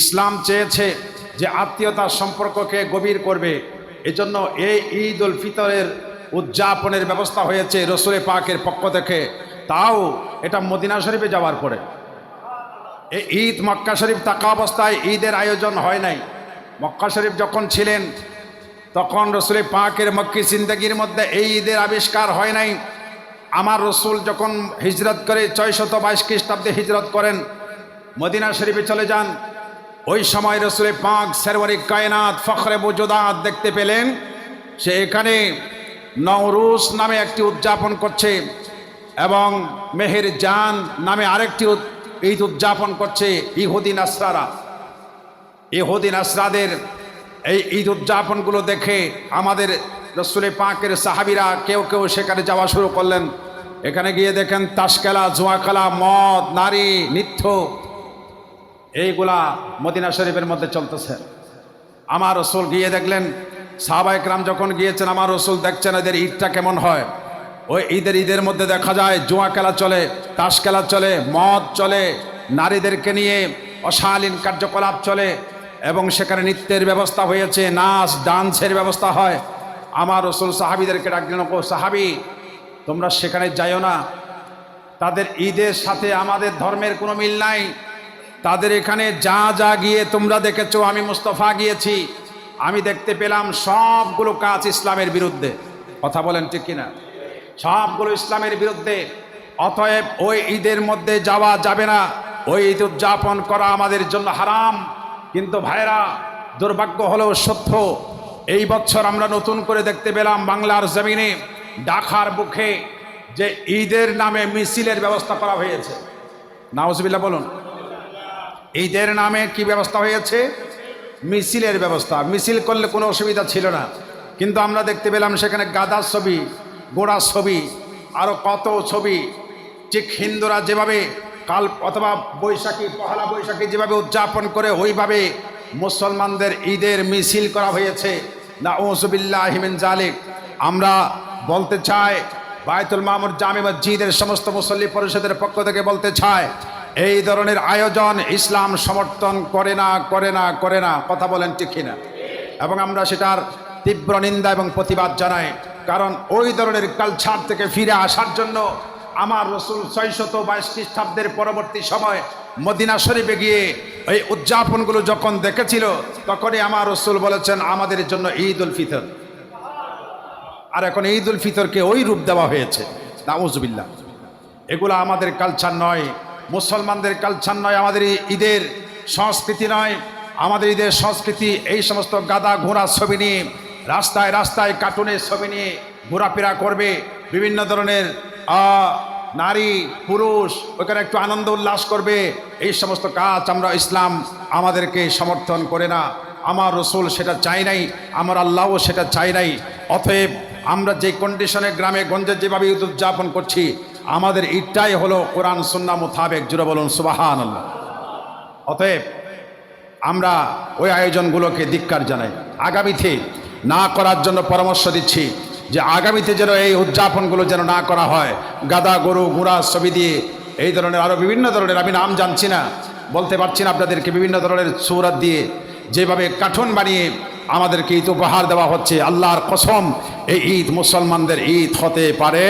ইসলাম চেয়েছে যে আত্মীয়তার সম্পর্ককে গভীর করবে। এজন্য এই ঈদ উল ফিতরের উদযাপনের ব্যবস্থা হয়েছে রসুলে পাকের পক্ষ থেকে। তাও এটা মদিনা শরীফে যাওয়ার পরে। এই ঈদ মক্কা শরীফ থাকা অবস্থায় ঈদের আয়োজন হয় নাই। মক্কা শরীফ যখন ছিলেন, তখন রসুলে পাকের মক্কি জিন্দগির মধ্যে এই ঈদের আবিষ্কার হয় নাই। আমার রসুল যখন হিজরত করে ছয়শত বাইশ খ্রিস্টাব্দে হিজরত করেন, মদিনা শরীফে চলে যান ওই সময় রসুলে পাক সেরওয়ারি কায়নাত ফখরে বুজুদাত দেখতে পেলেন। সে এখানে নওরুস নামে একটি উদযাপন করছে এবং মেহের জান নামে আরেকটি ঈদ উদযাপন করছে ইহুদিন আসরারা ইহুদিন আসরাদের এই ঈদ উদযাপনগুলো দেখে আমাদের রসুলে পাকের সাহাবিরা কেউ কেউ সেখানে যাওয়া শুরু করলেন। এখানে গিয়ে দেখেন তাস খেলা জুয়া খেলা মদ, নারী, নৃত্য এইগুলা মদিনা শরীফের মধ্যে চলতেছে। আমার রসুল গিয়ে দেখলেন সাহাবাইকরাম যখন গিয়েছেন, আমার রসুল দেখছেন এদের ঈদটা কেমন হয়। ওই ঈদের ঈদের মধ্যে দেখা যায়, জুয়া খেলা চলে, তাস খেলা চলে, মদ চলে, নারীদেরকে নিয়ে অশালীন কার্যকলাপ চলে এবং সেখানে নৃত্যের ব্যবস্থা হয়েছে, নাচ, ডান্সের ব্যবস্থা হয়। আমার রসুল সাহাবিদেরকে ডাকলেন ও সাহাবি, তোমরা সেখানে যাইও না। তাদের ঈদের সাথে আমাদের ধর্মের কোনো মিল নাই। তাদের এখানে যা যা গিয়ে তোমরা দেখেছ, আমি মুস্তফা গিয়েছি। আমি দেখতে পেলাম সবগুলো কাজ ইসলামের বিরুদ্ধে। কথা বলেন ঠিক কিনা? সবগুলো ইসলামের বিরুদ্ধে। অতএব ওই ঈদের মধ্যে যাওয়া যাবে না। ওই ঈদ উদযাপন করা আমাদের জন্য হারাম। কিন্তু ভাইরা দুর্ভাগ্য হলেও সত্য, এই বছর আমরা নতুন করে দেখতে পেলাম বাংলার জমিনে ঢাকার বুকে যে ঈদের নামে মিছিলের ব্যবস্থা করা হয়েছে। নাউজবিল্লা বলুন। ঈদের নামে কি ব্যবস্থা হয়েছে? মিছিলের ব্যবস্থা। মিছিল করলে কোনো অসুবিধা ছিল না। কিন্তু আমরা দেখতে পেলাম সেখানে গাদার ছবি গোড়ার ছবি আরও কত ছবি। ঠিক হিন্দুরা যেভাবে কাল অথবা বৈশাখী, পহলা বৈশাখী যেভাবে উদযাপন করে, ওইভাবে মুসলমানদের ঈদের মিছিল করা হয়েছে। না ওসবিল্লাহ হিমেন জালিক আমরা বলতে চাই বায়তুল মামুর জামে মসজিদের সমস্ত মুসল্লি পরিষদের পক্ষ থেকে বলতে চায় এই ধরনের আয়োজন ইসলাম সমর্থন করে না করে না করে না, কথা বলেন ঠিক কিনা? এবং আমরা সেটার তীব্র নিন্দা এবং প্রতিবাদ জানাই। কারণ ওই ধরনের কালচার থেকে ফিরে আসার জন্য আমার রসুল ছয়শত বাইশ খ্রিস্টাব্দের পরবর্তী সময় মদিনা শরীফে গিয়ে এই উদযাপনগুলো যখন দেখেছিল, তখনই আমার রসুল বলেছেন, আমাদের জন্য ঈদ উল ফিতর। আর এখন ঈদ উল ফিতরকে ওই রূপ দেওয়া হয়েছে। নাউজবিল্লা এগুলো আমাদের কালচার নয়। মুসলমানদের কালচার নয়, আমাদের ঈদের সংস্কৃতি নয়। আমাদের ঈদের সংস্কৃতি এই সমস্ত গাদা ঘোড়ার ছবি নিয়ে, রাস্তায় রাস্তায় কার্টুনের ছবি নিয়ে ঘোরাফেরা করবে বিভিন্ন ধরনের নারী, পুরুষ, ওখানে একটু আনন্দ উল্লাস করবে। এই সমস্ত কাজ আমরা ইসলাম আমাদেরকে সমর্থন করে না। আমার রসুল সেটা চাই নাই, আমার আল্লাহও সেটা চাই নাই। অতএব আমরা যে কন্ডিশনে গ্রামে গঞ্জে যেভাবে উদযাপন করছি আমাদের ঈদটাই হলো কোরআন সুন্না মোতাবেক, জুড়ে বলুন সুবাহান অতএব আমরা ওই আয়োজনগুলোকে ধিক্কার জানাই। আগামীতে না করার জন্য পরামর্শ দিচ্ছি যে আগামীতে যেন এই উদযাপনগুলো যেন না করা হয়। গাদা, গরু, ঘোড়া, ছবি দিয়ে এই ধরনের আরও বিভিন্ন ধরনের, আমি নাম জানছি না, বলতে পারছি না আপনাদেরকে, বিভিন্ন ধরনের সৌরাত দিয়ে যেভাবে কাঠন বানিয়ে আমাদেরকে ঈদ উপহার দেওয়া হচ্ছে, আল্লাহর কসম, এই ঈদ মুসলমানদের ঈদ হতে পারে।